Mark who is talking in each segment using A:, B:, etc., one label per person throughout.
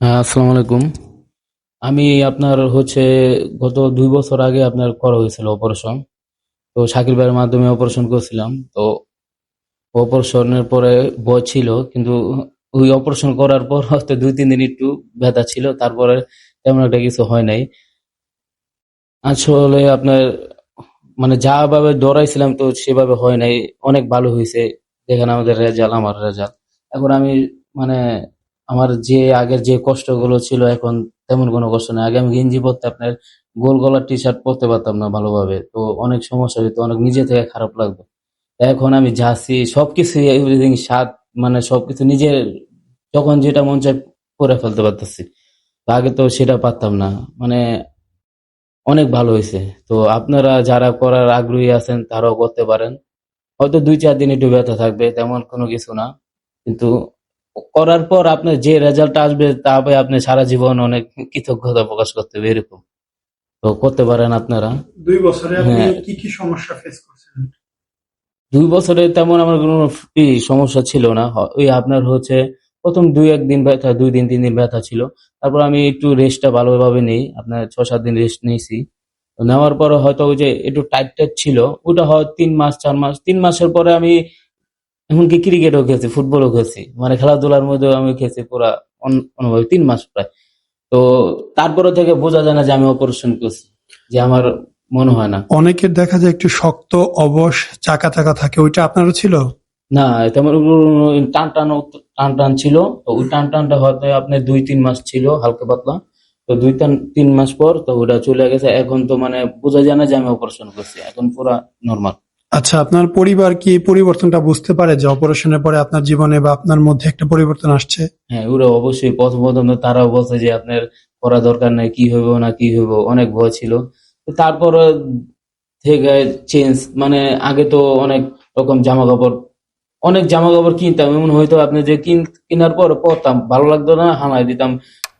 A: হ্যাঁ আসসালামু আলাইকুম। আমি আপনার হচ্ছে গত দুই বছর আগে আপনার করা হয়েছিল অপারেশন তো শাকির ভাইয়ের মাধ্যমে অপারেশন করেছিলাম। তো অপারেশনের পরে ভয় ছিল, কিন্তু ওই অপারেশন করার পর হয়তো দুই, তিন দিন একটু ব্যথা ছিল, তারপরে তেমন একটা কিছু হয় নাই। আসলে আপনার মানে যা ভাবে ডরাইছিলাম তো সেভাবে হয় নাই, অনেক ভালো হয়েছে। যেখানে আমাদের রেজাল্ট, আমার রেজাল্ট। এখন আমি মানে আমার যে আগের যে কষ্টগুলো ছিল, এখন তেমন কোনো কষ্ট নেই। আগে আমি গেঞ্জি পরতে আপনার গোল গলার টি শার্ট পরতে পারতাম না ভালোভাবে। তো অনেক সমস্যা হতো অনেক নিজে থেকে খারাপ লাগতো। এখন আমি যাচ্ছি সবকিছু এভরিথিং স্বাদ মানে সবকিছু নিজের, যখন যেটা মন চায় করে ফেলতে পারতেছি। আগে তো সেটা পারতাম না। মানে অনেক ভালো হয়েছে। তো আপনারা যারা করার আগ্রহী আছেন, তারাও করতে পারেন। হয়তো দুই, চার দিন একটু ব্যথা থাকবে, তেমন কোনো কিছু না। কিন্তু করার পর আপনার যে রেজাল্ট আসবে তা আপনি সারা জীবন অনেক কৃতজ্ঞতা প্রকাশ করতে হবে এরকম। তো করতে পারেন আপনারা।
B: দুই বছরে আপনি
A: হ্যাঁ।
B: কি কি সমস্যা ফেস করছেন?
A: দুই বছরে তেমন আমার কোনো সমস্যা ছিল না। ওই আপনার হচ্ছে প্রথম দুই একদিন ব্যথা দুই দিন তিন দিন ব্যথা ছিল। তারপর আমি একটু রেস্টটা ভালোভাবে নেই। আপনার ছ সাত দিন রেস্ট নিয়েছি। নেওয়ার পরে হয়তো ওই যে একটু টাইট টাইট ছিল ওটা হয় তিন মাস চার মাস। তিন মাসের পরে আমি এমনকি ক্রিকেটও খেয়েছি ফুটবলও খেয়েছি মানে খেলাধুলার মধ্যেও আমি খেয়েছি পুরা অন- অনুভব তিন মাস প্রায়। তো তারপরে থেকে বোঝা যায় না যে আমি অপারেশন করছি যে আমার মনে হয় না।
B: অনেকের দেখা যায় একটু শক্ত অবশ চাকা চাকা থাকে ওইটা আপনারও ছিল?
A: না তেমন টান টান টান টান ছিল। তো ওই টান টানটা হয়তো আপনার দুই তিন মাস ছিল হালকা পাতলা। তো দুই তিন তিন মাস পর তো ওটা চলে গেছে। এখন তো মানে বোঝা যায় না যে আমি অপারেশন করছি। এখন পুরা নর্মাল
B: আচ্ছা আপনার পরিবার কি পরিবর্তনটা বুঝতে পারে যে অপারেশনের পরে আপনার জীবনে বা আপনার মধ্যে একটা পরিবর্তন আসছে?
A: হ্যাঁ ওরা অবশ্যই প্রথম প্রথম তারাও বলছে যে আপনার করা দরকার নাই, কি হইব না কি হইব, অনেক ভয় ছিল। তারপরে থেকে চেঞ্জ মানে আগে তো অনেক রকম জামা কাপড় অনেক জামা কাপড় কিনতাম। এমন হয়তো আপনি যে কিন, কেনার পর পরতাম, ভালো লাগতো না হামাই দিতাম।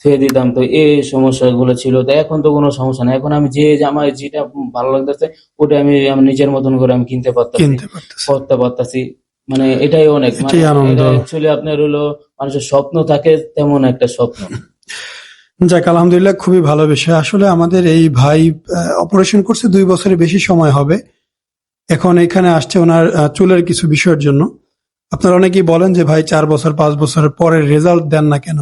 A: থুয়ে দিতাম। তো এই সমস্যাগুলো ছিল। তো এখন তো কোনো সমস্যা নাই। এখন আমি যে জামায় যেটা ভালো লাগতেছে ওটা আমি আমার নিজের মতন করে আমি কিনতে পারতাম করতে পারতাছি। মানে এটাই অনেক। মানে অ্যাকচুয়ালি আপনার হলো মানুষের স্বপ্ন থাকে তেমন একটা স্বপ্ন।
B: যাক আলহামদুলিল্লাহ খুবই ভালো বিষয়। আসলে আমাদের এই ভাই অপারেশন করছে দুই বছরের বেশি সময় হবে। এখন এখানে আসছে ওনার চুলের কিছু বিষয়ের জন্য। আপনারা অনেকেই বলেন যে ভাই চার বছর পাঁচ বছরের পরে রেজাল্ট দেন না কেন?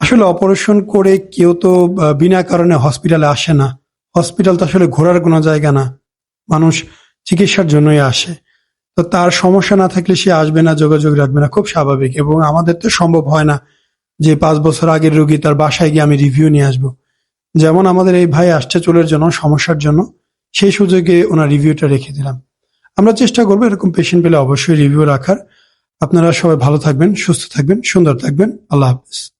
B: আসলে অপারেশন করে কেউ তো বিনা কারণে হসপিটালে আসে না। হসপিটাল তো আসলে ঘোরার কোনো জায়গা না। মানুষ চিকিৎসার জন্যই আসে। তো তার সমস্যা না থাকলে সে আসবে না, যোগাযোগ রাখবে না। খুব স্বাভাবিক এবং আমাদের তো সম্ভব হয় না যে পাঁচ বছর আগের রোগী তার বাসায় গিয়ে আমি রিভিউ নিয়ে আসব। যেমন আমাদের এই ভাই আসছে চুলের জন্য, সমস্যার জন্য। সেই সুযোগে ওনার রিভিউটা রেখে দিলাম। আমরা চেষ্টা করব এরকম পেশেন্ট পেলে অবশ্যই রিভিউ রাখার। আপনারা সবাই ভালো থাকবেন, সুস্থ থাকবেন, সুন্দর থাকবেন। আল্লাহ হাফিজ।